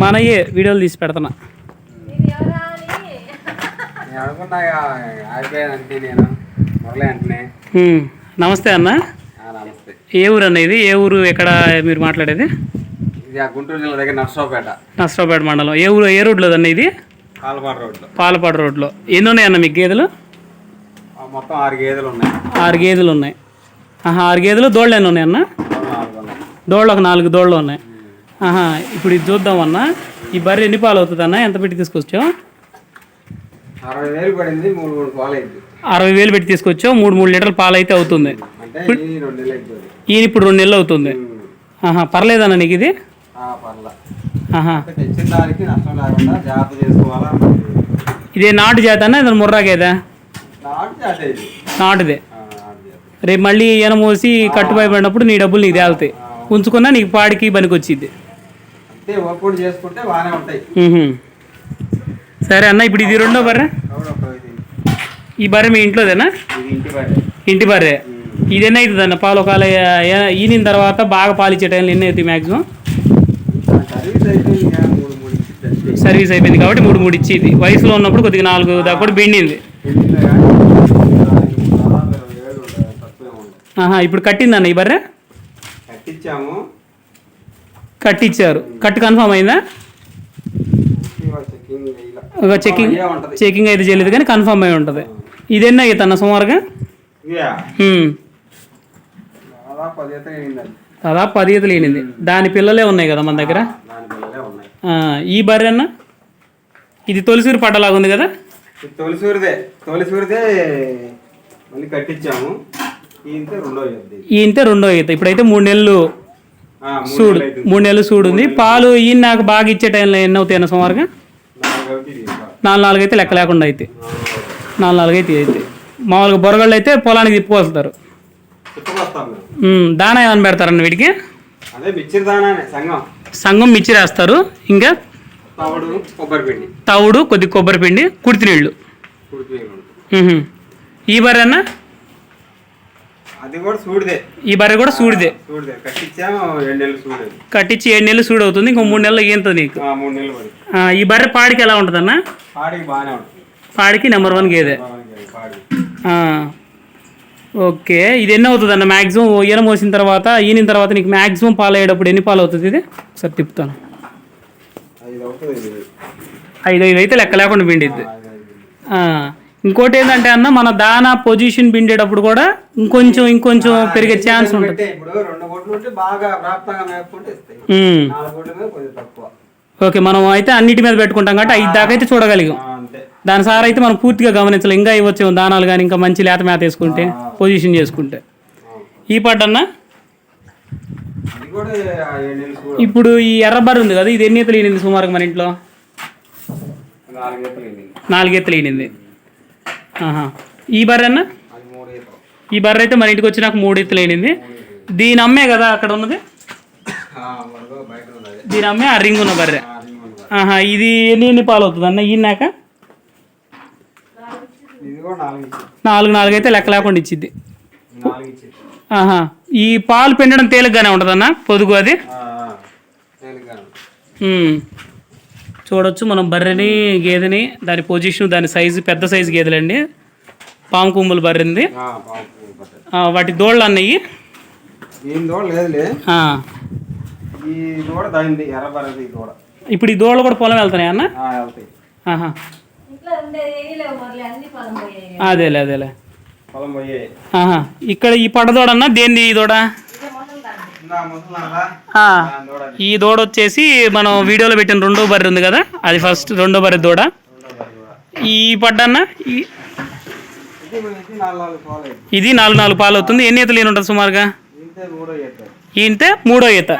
మనయే వీడియోలు తీసి ఉమ్, నమస్తే అన్న. ఏ ఊరు అన్న ఇది? ఏ ఊరు? ఎక్కడ మీరు మాట్లాడేది? ఇది ఆ గుంటూరు జిల్లా దగ్గర నర్సరావుపేట. నష్టపేట మండలం. ఏ ఊరు ఏ రోడ్లో అన్న ఇది? పాలపాడు రోడ్లో. పాలపాడు రోడ్లో. ఎన్ని ఉన్నాయన్న మీకు గేదెలు? ఆ, మొత్తం ఆరు గేదెలు ఉన్నాయి. ఆరు గేదెలు ఉన్నాయి. ఆహా ఆరు గేదెలు దోళ్ళు ఎన్ని ఉన్నాయన్న ఉన్నాయి దోళ్ళు ఒక నాలుగు దోళ్ళు ఉన్నాయి. ఆహా ఇప్పుడు ఇది చూద్దామన్నా. ఈ బర్రె ఎన్ని పాలు అవుతుంది అన్న? ఎంత పెట్టి తీసుకొచ్చావు? అరవై వేలు పడింది మూడు మూడు పాలు అయింది అరవై వేలు పెట్టి తీసుకొచ్చావు మూడు మూడు లీటర్ల పాలు అయితే అవుతుంది ఈయన ఇప్పుడు రెండు నెలలు అవుతుంది. ఆహా పర్లేదన్న నీకు ఇది? ఇదే నాటు జాత అన్న? ఇది ముర్రా గేదా నాటు జాతే ఇది. నాటుదే. రేపు మళ్ళీ ఈయన మోసి కట్టుబడి పడినప్పుడు నీ డబ్బులు నీకు తేలుతాయి. ఉంచుకున్నా నీకు పాడికి పనికి వచ్చింది. అంతే ఒప్పుడు చేసుకుంటే బాగానే ఉంటాయి. సరే అన్న ఇప్పుడు ఇది రెండో బర్రె? ఈ బర్రె మీ ఇంట్లోదేనా? ఇంటి బర్రె. ఇది ఎన్ని అవుతుంది అన్న పాలు ఒకవేళ ఈనిన తర్వాత బాగా పాలు ఇచ్చే టైంలో ఎన్ని అవుతాయి మ్యాక్సిమం సర్వీస్ అయిపోయింది కాబట్టి మూడు మూడు ఇచ్చేది. వయసులో ఉన్నప్పుడు కొద్దిగా నాలుగు దాకా కూడా బెండింది ఆహా ఇప్పుడు కట్టిందన్న ఈ బర్రె? కట్టించాము. కట్టించారు. కట్టు కన్ఫామ్ అయిందా? ఒక చెకింగ్ చెకింగ్ అయితే చేయలేదు కానీ కన్ఫామ్ అయి ఉంటుంది. ఇది ఎన్ని అవుతుంది అన్న సుమారుగా. దాదాపు పది ఈతలు ఈనింది దాని పిల్లలే ఉన్నాయి కదా మన దగ్గర? ఈ బర్రె అన్న? ఇది తొలిసూరు పడ్డలాగా ఉంది కదా తొలిసూరిదే. తొలిసూరిదే మళ్ళీ కట్టించాము. ఈయంతే రెండో ఈత ఇప్పుడైతే మూడు నెలలు సూడు. మూడు నెలలు సూడు ఉంది. పాలు ఈయన నాకు బాగా ఇచ్చే టైంలో ఎన్ని అవుతాయి అన్న సుమారుగా? నాలుగు. నాలుగు అయితే లెక్క లేకుండా అయితే. నాలుగు నాలుగు అయితే అయితే. మామూలుగా బొరగళ్ళు అయితే పొలానికి తిప్పుకొస్తారు. దానా ఏమని పెడతారన్న వీటికి సంఘం. సంగం మిర్చి రాస్తారు ఇంకా? తవడు కొద్ది కొబ్బరి పిండి కుడితి నీళ్ళు. కుడికి ఉంటుంది ఉహుం. ఈ బర్రె అన్న? అది కూడా సూడిదే. ఈ బర్రె కూడా సూడిదే. సూడిదే. కట్టించాము రెండు నెలలు సూడేది. కట్టించి ఏడు నెలలు సూడు అవుతుంది ఇంకో మూడు నెలలు ఈంతుంది నీకు? మూడు నెలలు ఈ బర్రె పాడికి ఎలా ఉంటుందన్న? పాడికి బాగానే ఉంటుంది. పాడికి నెంబర్ వన్ గేదె. ఓకే. ఇది ఎన్ని అవుతుంది అన్న మ్యాక్సిమం ఈన మోసిన తర్వాత ఈనిన తర్వాత నీకు మ్యాక్సిమం పాలు అయ్యేటప్పుడు ఎన్ని పాలు అవుతుంది ఇది? ఒకసారి తిప్పుతాను. ఐదు ఐదు అయితే లెక్క లేకుండా పిండిద్ది. ఇంకోటి ఏంటంటే అన్న మన దానా పొజిషన్ పిండేటప్పుడు కూడా ఇంకొంచెం ఇంకొంచెం పెరిగే ఛాన్స్ ఉంటుంది. ఓకే మనం అయితే అన్నిటి మీద పెట్టుకుంటాం కాబట్టి ఐదు దాకా అయితే చూడగలిగాం. దాని సార్ అయితే మనం పూర్తిగా గమనించాలి ఇంకా ఇవ్వచ్చు దానాలు కానీ ఇంకా మంచి లేత మేత వేసుకుంటే పొజిషన్ చేసుకుంటే. ఈ పడ్డన్నా నెలలు సూడు ఇప్పుడు ఈ ఎర్రబర్ర ఉంది కదా ఇది ఎన్ని ఈతలు ఈనింది సుమారుగా మన ఇంట్లో? నాలుగు ఈతలు అయింది నాలుగు ఈతలు ఈనింది. ఈ బర్రె అన్న? ఈ బర్రె అయితే మన ఇంటికి వచ్చి నాకు మూడు ఈతలు ఈనింది దీని అమ్మే కదా అక్కడ ఉన్నది? దీని అమ్మే ఆ రింగ్ ఉన్న బర్రె. ఆహా ఇది ఎన్ని ఎన్ని పాలు అవుతుంది అన్న ఈనాక నాలుగు నాలుగు అయితే లెక్క లేకుండా ఇచ్చిద్ది. ఇచ్చింది. ఆహా ఈ పాలు పిండడం తేలిగ్గానే ఉంటుందన్న? పొదుగు అది? చూడొచ్చు. మనం బర్రెని గేదెని దాని పొజిషన్ దాని సైజు పెద్ద సైజు గేదెలండి. పాము కొమ్ములు బర్రెంది. వాటి దోళ్ళు అన్నయ్యి. దీని దూడ లేదులే. ఆ, ఈ దూడ దాయింది ఎర్రబరది ఈ దూడ. ఇప్పుడు ఈ దోళ్ళు కూడా పొలం వెళ్తున్నాయి అన్న? అదేలే అదేలే. పొలం పోయే ఆహా. ఇక్కడ ఈ పడదోడ అన్న దేనిది ఈ దూడ? ఈ దూడ వచ్చేసి మనం వీడియోలో పెట్టిన రెండో బర్రె ఉంది కదా? అది ఫస్ట్ రెండో బర్రె దూడ. ఈ పడ్డన్న ఇది నాలుగు నాలుగు పాలు అవుతుంది. ఎన్ని ఈతలు ఈయన ఉంటుంది సుమారుగా? ఈత మూడో ఈత.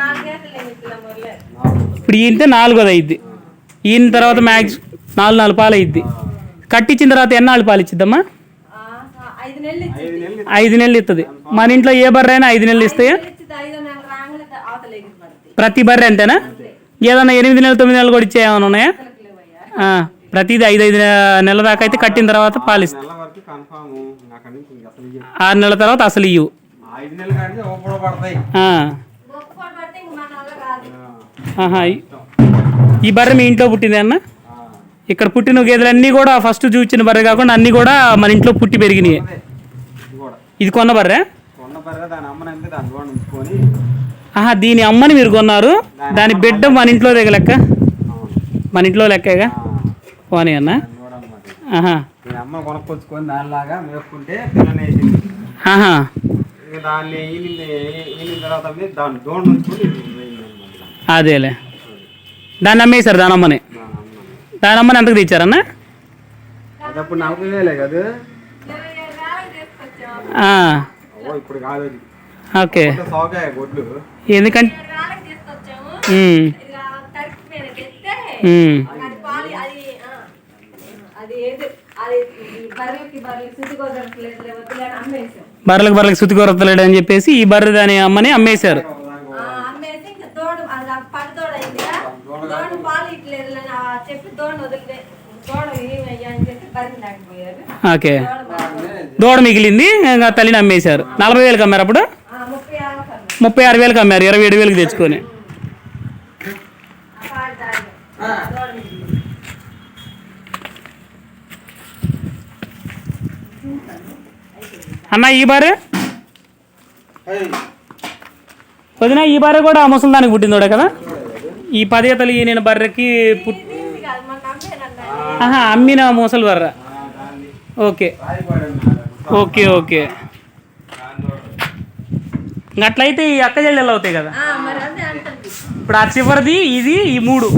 ఇప్పుడు ఈయంతే నాలుగోది అయింది ఈయన తర్వాత మ్యాక్స్ నాలుగు నాలుగు పాలు అయింది కట్టించిన తర్వాత ఎన్నాళ్ళు పాలు ఇచ్చిద్దమ్మా? ఐదు నెలలు ఇస్తుంది మన ఇంట్లో ఏ బర్రె అయినా ఐదు నెలలు ఇస్తాయా ఇచ్చి ఐదో నెల రాగానే అవతల ఎగిరి పడుతుంది ప్రతి బర్రె అంతేనా? ఏదన్నా ఎనిమిది నెలలు తొమ్మిది నెలలు కూడా ఇచ్చే ఏమైనా ఉన్నాయా? ప్రతిది ఐదు ఐదు నెలల దాకా అయితే కట్టిన తర్వాత పాలు ఇస్తాయి నెలల వరకు కన్ఫామ్. అక్కడి నుంచి ఇంక అసలు ఇయ్యం. ఆరు నెలల తర్వాత అసలు ఇవ్వు ఈ- బర్రె మీ ఇంట్లో పుట్టింది అన్న? ఇక్కడ పుట్టిన గేదెలు అన్నీ కూడా ఫస్ట్ చూపించిన బర్రె కాకుండా అన్నీ కూడా మన ఇంట్లో పుట్టి పెరిగినాయి. ఇది కొన్న బర్రె? కొన్న పర్రే దాని అమ్మనంటే దాని కూడా ఉంచుకొని ఆహా దీని అమ్మని మీరు కొన్నారు? దాని బిడ్డ మన ఇంట్లో దగ్గర లెక్క. మన ఇంట్లో లెక్కగా? పోనీ అన్న. ఆహా. దీని అమ్మ కొనుక్కొచ్చుకొని దానిలాగా మేపుకుంటే పిల్లనేసింది ఆహా. ఇక దాన్ని ఈనిన తర్వాత దోణ పోయిందన్నమాట. అదేలే. దాన్ని అమ్మేశారు దాని అమ్మని దాని అమ్మని. దాని ఎంతకు తెచ్చారన్న? అప్పుడు నలభై వేలే కదా? ఇప్పుడు కాదు ఓకే. ఎందుకంటే బర్రెలకి బర్రెలకి శుద్ధి కొరతలేడు అని చెప్పేసి ఈ బర్రె దాని అమ్మని అమ్మేశారు. ఓకే. దోడు మిగిలింది ఇంకా తల్లిని అమ్మేశారు. నలభై వేలకు అమ్మారు అప్పుడు ఆ, ముప్పై ఆరు కన్నా ముప్పై ఆరు వేలకు అమ్మారు ఇరవై ఏడు వేలకు తెచ్చుకొని. అన్న ఈ బారే? వదిన ఈ బర్రె కూడా ఆ ముసలిదానికి పుట్టిందోడే కదా? ఈ పదేతలు ఈ నేను బర్రెకి పుట్ ఆహా అమ్మిన ముసలి బర్రె. ఓకే. Okay okay. అట్లయితే ఈ అక్క చెల్లెలు అవుతాయి కదా? ఇప్పుడు ఆ చివరిది ఇది ఈ మూడు.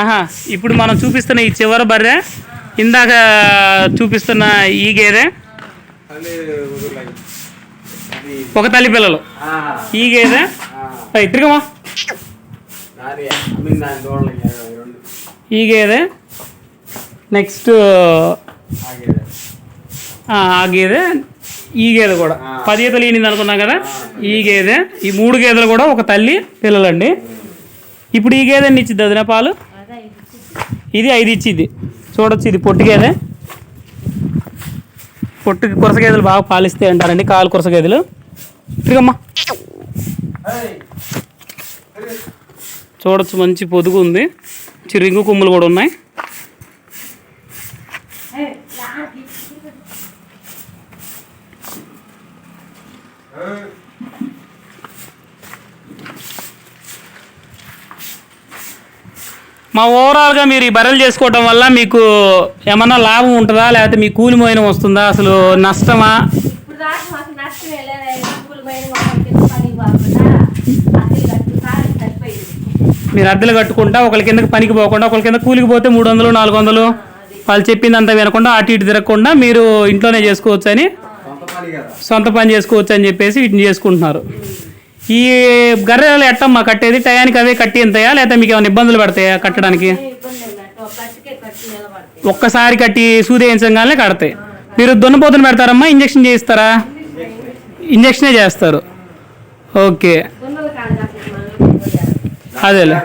ఆహా ఇప్పుడు మనం చూపిస్తున్న ఈ చివరి బర్రె ఇందాక చూపిస్తున్న ఈ గేదె ఒక తల్లి పిల్లలు. ఈ గేదె తిరగమా ఈ గేదె నెక్స్ట్ ఆ గేదె ఈ గేదె కూడా. పది ఈతలు ఈనింది అనుకున్నాం కదా? ఈ గేదె ఈ మూడు గేదెలు కూడా ఒక తల్లి పిల్లలండి. ఇప్పుడు ఈ గేదె ఎన్ని ఇచ్చిద్ది అదినా పాలు? ఇది ఐదు ఇచ్చిద్ది. చూడొచ్చు ఇది పొట్టు గేదె. పొట్టుకి కురస గేదెలు బాగా పాలిస్తాయి అంటారండి కాలు కురస గేదెలు. తిరగమ్మా చూడొచ్చు మంచి పొదుగు ఉంది. చిరింగు కొమ్ములు కూడా ఉన్నాయి. మా ఓవరాల్గా మీరు ఈ బర్రెలు చేసుకోవటం వల్ల మీకు ఏమన్నా లాభం ఉంటుందా? లేకపోతే మీ కూలి మోయిన వస్తుందా? అసలు నష్టమా? మీరు అద్దెలు కట్టుకుంటా ఒకరి కిందకి పనికి పోకుండా ఒకరి కింద కూలికి పోతే మూడు వందలు నాలుగు వందలు వాళ్ళు చెప్పిందంతా వినకుండా అటు ఇటు తిరగకుండా మీరు ఇంట్లోనే చేసుకోవచ్చు అని సొంత పని కదా. సొంత పని చేసుకోవచ్చు అని చెప్పేసి వీటిని చేసుకుంటున్నారు. ఈ గర్రెలు ఎట్టమ్మా కట్టేది? టయానికి అవే కట్టి ఎంతయా? లేకపోతే మీకు ఏమైనా ఇబ్బందులు పడతాయా కట్టడానికి? ఒక్కసారి కట్టి సూది వేయించగానే కడతాయి. మీరు దున్నపోతుని పెడతారమ్మా? ఇంజక్షన్ చేయిస్తారా? ఇంజక్షనే చేస్తారు. ఓకే. అదేలే.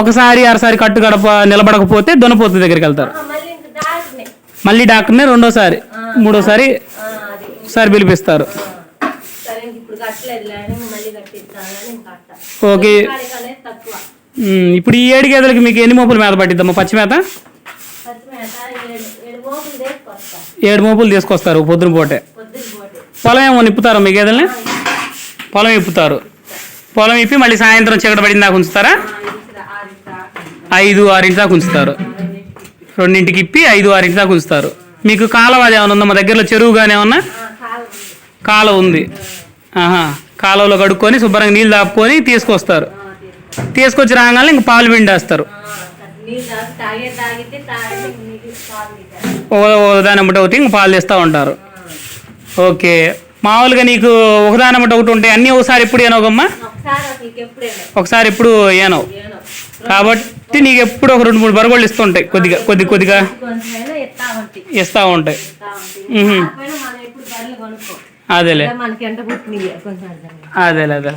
ఒకసారి అరసారి కట్టి గడప నిలబడకపోతే దున్నపోతు దగ్గరికి వెళ్తారు. మళ్ళీ డాక్టర్ని రెండోసారి మూడోసారి పిలిపిస్తారు. సరే కట్ట. ఓకే. ఇప్పుడు ఈ ఏడు గేదెలకి మీకు ఎన్ని మోపులు మేత పట్టిద్దమ్మా? పచ్చి మేత? పచ్చిమేత ఏడు మోపులు తీసుకొస్తారు పొద్దున పూటే. పొద్దున పోటీ. పొలం ఏమో నిప్పుతారా మీ గేదెల్ని పొలం ఇప్పుతారు. పొలం ఇప్పి మళ్ళీ సాయంత్రం చీకటి పడిన దాకా ఉంచుతారా ఐదు ఆరింటి దాకా ఉంచుతారు. రెండింటికి ఇప్పి ఐదు ఆరింటి దాకా ఉంచుతారు. మీకు కాలువ అది ఏమైనా ఉందా? మా దగ్గరలో చెరువు కానీ ఏమన్నా? కాలువ ఉంది. ఆహా. కాలువలో కడుక్కొని శుభ్రంగా నీళ్ళు దాపుకొని తీసుకొస్తారు. తీసుకొచ్చి రాగానే ఇంక పాలు పిండేస్తారు. బట్టి ఒకటి ఇంక పాలు తెస్తూ ఉంటారు. ఓకే. మామూలుగా నీకు ఒకదాని బట్టి ఒకటి ఉంటాయి. అన్నీ ఒకసారి ఎప్పుడు ఏనోగమ్మా ఒకసారి ఎప్పుడు ఏనో కాబట్టి నీకు ఎప్పుడు ఒక రెండు మూడు బరగోళ్ళు ఇస్తుంటాయి కొద్దిగా కొద్ది కొద్దిగా. ఇస్తూ ఉంటాయి. అదేలే. అదేలే అదే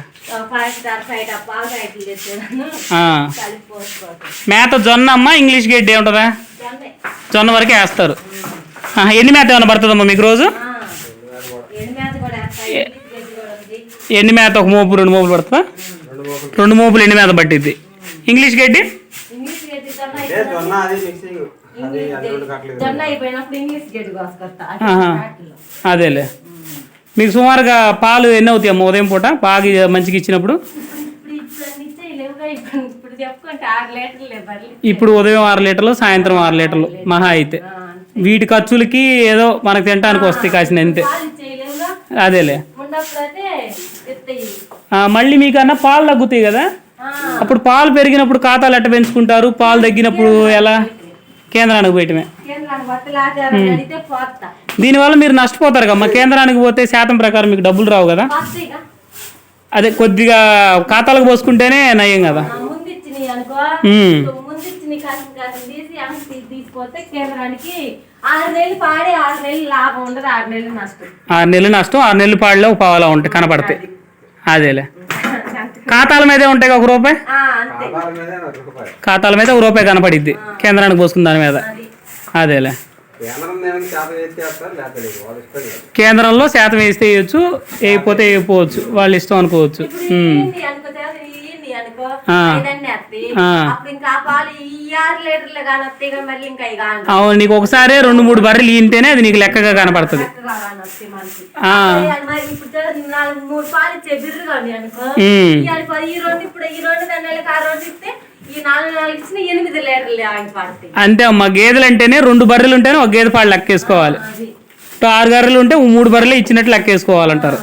మేత జొన్న అమ్మ ఇంగ్లీష్ గడ్డి ఏముంటుందా? జొన్నే. జొన్న వరకే వేస్తారు. ఎన్ని మేత ఏమైనా పడుతుందమ్మా మీకు రోజు? ఎండి మేత ఒక మోపు రెండు మోపులు పడుతుందా? రెండు మోపులు. ఎండి మేత పట్టిద్ది? ఇంగ్లీష్ గడ్డి. అదేలే. మీకు సుమారుగా పాలు ఎన్ని అవుతాయి అమ్మ ఉదయం పూట? బాగా మంచిగా ఇచ్చినప్పుడు? ఇప్పుడు ఉదయం ఆరు లీటర్లు సాయంత్రం ఆరు లీటర్లు. మహా అయితే. వీటి ఖర్చులకి ఏదో మనకు తినడానికి వస్తాయి కాసిన అంతే. అదేలే. మళ్ళీ మీకన్నా పాలు తగ్గుతాయి కదా? అప్పుడు పాలు పెరిగినప్పుడు ఖాతాలు ఎట్ట పెంచుకుంటారు? పాలు తగ్గినప్పుడు ఎలా? కేంద్రానికి పోయటమే దీనివల్ల మీరు నష్టపోతారు కమ్మా కేంద్రానికి పోతే శాతం ప్రకారం మీకు డబ్బులు రావు కదా? అదే కొద్దిగా ఖాతాలకు పోసుకుంటేనే నయం కదా? ఆరు నెలలు నష్టం. ఆరు నెలలు పాడులో పావలా ఉంటాయి కనపడతాయి. అదేలే. ఖాతాల మీదే ఉంటాయి ఒక రూపాయి? ఆ, అంతే. ఆధారం మీదే నాకు రూపాయి. ఖాతాల మీద ఒక రూపాయి కనపడిద్ది. కేంద్రానికి పోసుకున్న దాని మీద. అది. అదేలే. కేంద్రంలో శాతం వేస్తే వేయచ్చు వేయకపోతే వేయకపోవచ్చు. వాళ్ళ ఇష్టం అనుకోవచ్చు. అనుకో అవును నీకు ఒకసారి రెండు మూడు బర్రెలు ఈంటేనే అది నీకు లెక్కగా కనపడుతుంది. అంతే అమ్మా గేదెలు అంటేనే రెండు బర్రెలు ఉంటేనే ఒక గేదె పాలు లెక్కేసుకోవాలి. ఆరు గర్రెలు ఉంటే మూడు బర్రెలు ఇచ్చినట్లు లెక్కేసుకోవాలంటారు.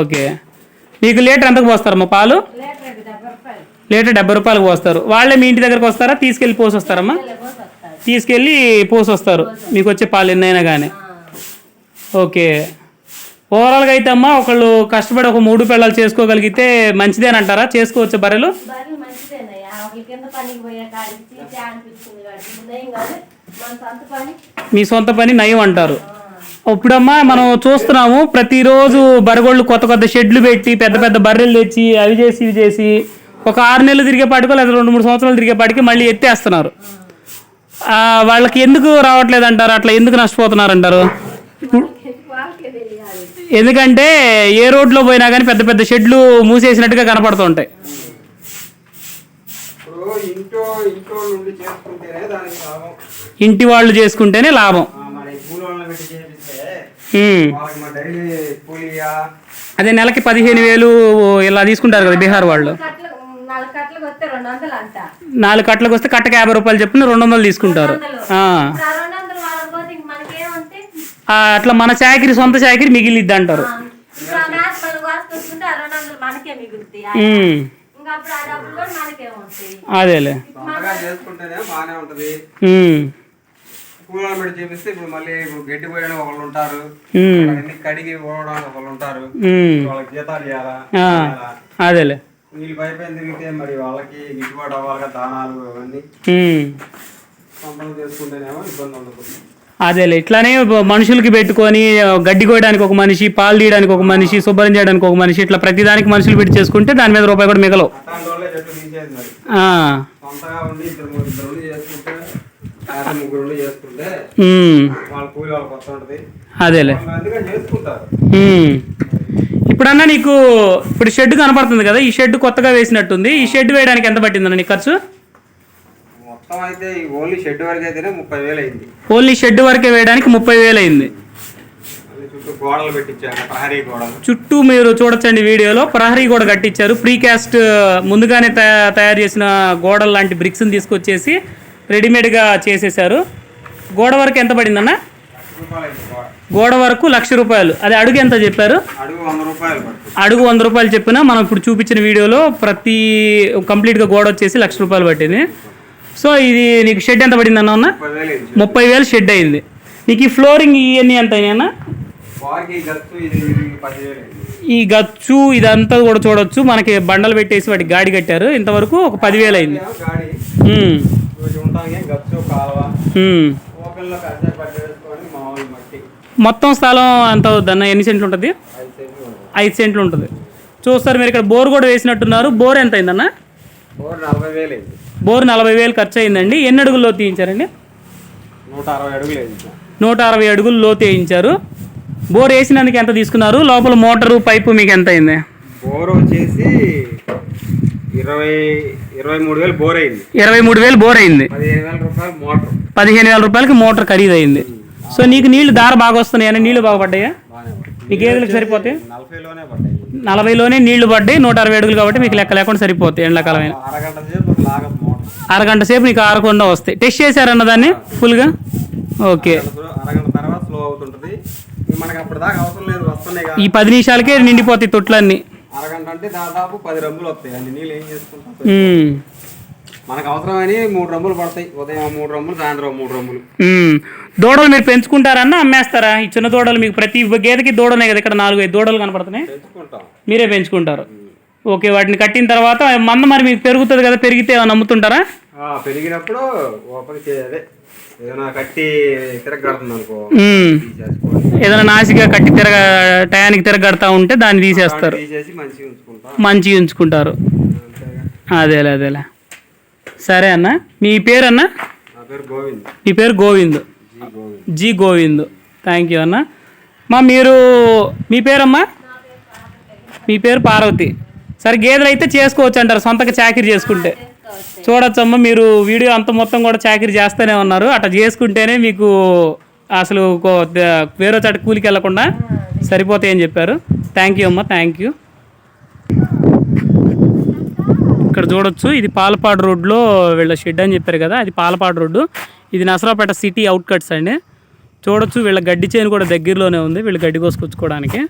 ఓకే. మీకు లీటర్ ఎంతకు పోస్తారమ్మా పాలు? లీటర్ డెబ్బై రూపాయలకు పోస్తారు. వాళ్ళే మీ ఇంటి దగ్గరకు వస్తారా? తీసుకెళ్ళి పోసి వస్తారమ్మా తీసుకెళ్ళి పోసి వస్తారు మీకు వచ్చే పాలు ఎన్నైనా కానీ ఓకే. ఓవరాల్గా అయితే అమ్మా ఒకళ్ళు కష్టపడి ఒక మూడు పిల్లలు చేసుకోగలిగితే మంచిదేనంటారా చేసుకోవచ్చు బర్రెలు? మీ సొంత పని నయం అంటారు. ఇప్పుడమ్మా మనం చూస్తున్నాము ప్రతిరోజు బరగోళ్ళు కొత్త కొత్త షెడ్లు పెట్టి పెద్ద పెద్ద బర్రెలు తెచ్చి అవి చేసి ఇవి చేసి ఒక ఆరు నెలలు తిరిగే పాటికో లేదా రెండు మూడు సంవత్సరాలు తిరిగే పాటికి మళ్ళీ ఎత్తేస్తున్నారు. ఆ, వాళ్ళకి ఎందుకు రావట్లేదు అంటారు అట్లా ఎందుకు నష్టపోతున్నారు అంటారు ఎందుకంటే ఏ రోడ్లో పోయినా కానీ పెద్ద పెద్ద షెడ్లు మూసేసినట్టుగా దానికి లాభం. ఇంటి వాళ్ళు చేసుకుంటేనే లాభం. ఆ, మరి కూలి వాళ్ళని పెట్టి చేపిస్తే ఉమ్. వాళ్ళకి మా డైలీ కూలియా? అదే నెలకి పదిహేను వేలు ఇలా తీసుకుంటారు కదా బీహార్ వాళ్ళు. నాలుగు కట్టలకు వస్తే కట్టకి యాభై రూపాయలు చెప్పిన రెండు వందలు తీసుకుంటారు. అట్లా మన చాకరీ సొంత చాకరీ మిగిలిద్ది అంటారు అదేలే. పెట్టి చేపిస్తే ఇప్పుడు మళ్ళీ ఇప్పుడు గడ్డి పోయడానికి ఒకళ్ళు ఉంటారు. కడిగి పోవడానికి ఒకళ్ళు ఉంటారు. వాళ్ళకి జీతాలు ఇవ్వాలా. అదేలే. వీళ్ళు పైపైన తిరిగితే మరి వాళ్ళకి గిట్టుబాటు అవ్వాలి దానాలు అవన్నీ. ఉమ్. సొంతం చేసుకుంటేనేమో ఇబ్బంది ఉండదు. అదేలే ఇట్లానే మనుషులకి పెట్టుకొని గడ్డి కోయడానికి ఒక మనిషి పాలు తీయడానికి ఒక మనిషి శుభ్రం చేయడానికి ఒక మనిషి ఇట్లా ప్రతిదానికి మనుషులు పెట్టి చేసుకుంటే దాని మీద రూపాయి కూడా మిగలవు. అదేలే. ఇప్పుడన్నా నీకు ఇప్పుడు షెడ్ కనపడుతుంది కదా ఈ షెడ్ కొత్తగా వేసినట్టుంది. ఈ షెడ్ వేయడానికి ఎంత పట్టిందన్న నీకు ఖర్చు? మొత్తం అయితే ఈ ఓన్లీ షెడ్ వరకు అయితేనే ముప్పై వేలు అయింది. ఓన్లీ షెడ్ వరకే వేయడానికి ముప్పై వేలు అయింది. చుట్టూ గోడలు పెట్టించారు ప్రహరీ గోడలు. చుట్టూ మీరు చూడొచ్చండి వీడియోలో. ప్రహరీ గోడ కట్టించారు. ప్రీకాస్ట్ ముందుగానే తయా- తయారు చేసిన గోడల లాంటి బ్రిక్స్ని తీసుకొచ్చేసి రెడీమేడ్గా చేసేసారు గోడ వరకు ఎంత పడిందన్న? గోడ వరకు లక్ష రూపాయలు. అది అడుగు ఎంత చెప్పారు? అడుగు వంద రూపాయలు చెప్పినా మనం ఇప్పుడు చూపించిన వీడియోలో ప్రతి కంప్లీట్గా గోడ వచ్చేసి లక్ష రూపాయలు పట్టింది. సో ఇది నీకు షెడ్ ఎంత పడింది అన్న అన్న ముప్పై వేలు షెడ్ అయింది. నీకు ఈ ఫ్లోరింగ్ ఇవన్నీ ఎంత అయినా ఈ గచ్చు ఇదంతా కూడా చూడొచ్చు. మనకి బండలు పెట్టేసి వాటికి గాడి కట్టారు. ఇంతవరకు ఒక పదివేలు అయింది. గాడి. మొత్తం స్థలం ఎంత అవుద్దన్న ఎన్ని సెంట్లు ఉంటుంది? ఐదు సెంట్లు ఉంటుంది. చూస్తారు మీరు ఇక్కడ బోర్ కూడా వేసినట్టున్నారు. బోర్ ఎంత అయిందన్న బోర్ నలభై వేలు ఖర్చు అయిందండి. ఎన్ని అడుగుల్లో తీయించారండి? నూట అరవై అడుగులు అయింది నూట అరవై అడుగులు లోతు వేయించారు. బోర్ వేసినందుకు ఎంత తీసుకున్నారు? లోపల మోటారు పైపు మీకు ఎంత అయింది? బోర్ వచ్చేసి ఇరవై ఇరవై మూడు వేలు బోర్ అయింది. ఇరవై మూడు వేలు బోర్ అయింది. పదిహేను వేల రూపాయలకి మోటార్ ఖరీదు అయింది సో నీకు నీళ్ళు దార బాగా వస్తున్నాయని నీళ్ళు బాగా పడ్డాయా. మీ గేదెలకు సరిపోతాయి? నలభైలోనే నీళ్ళు పడ్డాయి నూట అరవై అడుగులు కాబట్టి మీకు లెక్క లేకుండా సరిపోతాయి ఎండాకాలమైన. అరగంట సేపు నీకు ఆరకుండా వస్తాయి. టెస్ట్ చేశారన్న దాన్ని ఫుల్గా ఓకే. ఈ పది నిమిషాలకే నిండిపోతాయి తొట్లన్నీ. అరగంట అంటే దాదాపు పది రమ్ములు వస్తాయి. అన్ని నీళ్ళు ఏం చేసుకుంటాం? ఉమ్. మనకు అవసరమని మూడు రమ్ములు పడతాయి. ఉదయం మూడు రమ్ములు సాయంత్రం మూడు రమ్ములు ఉమ్. దూడలు మీరు పెంచుకుంటారన్నా అమ్మేస్తారా? ఈ చిన్న దూడలు మీకు ప్రతి గేదెకి దూడనే కదా ఇక్కడ నాలుగు ఐదు దూడలు కనపడుతున్నాయి. మీరే పెంచుకుంటారు. ఓకే వాటిని కట్టిన తర్వాత మంద మరి మీకు పెరుగుతుంది కదా పెరిగితే ఆ, పెరిగినప్పుడు ఏదైనా కట్టి అనుకో. ఏదైనా నాసిగా కట్టి తిరగ టయానికి తిరగడతా ఉంటే దాన్ని తీసేస్తారు. తీసేసి మంచిగా ఉంచుకుంటాం. మంచిగా ఉంచుకుంటారు. అదేలే అదేలే. సరే అన్న. మీ పేరు అన్న మీ పేరు గోవింద్. జీ గోవింద్. థ్యాంక్ యూ అన్న. మా మీరు మీ పేరమ్మా? మీ పేరు పార్వతి. సరే గేదెలు అయితే చేసుకోవచ్చు అంటారు సొంతగా చాకరీ చేసుకుంటే. చూడొచ్చమ్మా మీరు వీడియో అంత మొత్తం కూడా చాకరీ చేస్తూనే ఉన్నారు. అట్లా చేసుకుంటేనే మీకు అసలు వేరే చోట కూలికి వెళ్ళకుండా సరిపోతాయని చెప్పారు. థ్యాంక్ యూ అమ్మా థ్యాంక్ యూ ఇక్కడ చూడొచ్చు. ఇది పాలపాడు రోడ్లో వీళ్ళ షెడ్ అని చెప్పారు కదా అది పాలపాడు రోడ్డు. ఇది నసరాపేట సిటీ అవుట్కట్స్ అండి. చూడొచ్చు వీళ్ళ గడ్డి చేను కూడా దగ్గరలోనే ఉంది వీళ్ళు గడ్డి కోసుకొచ్చుకోవడానికి.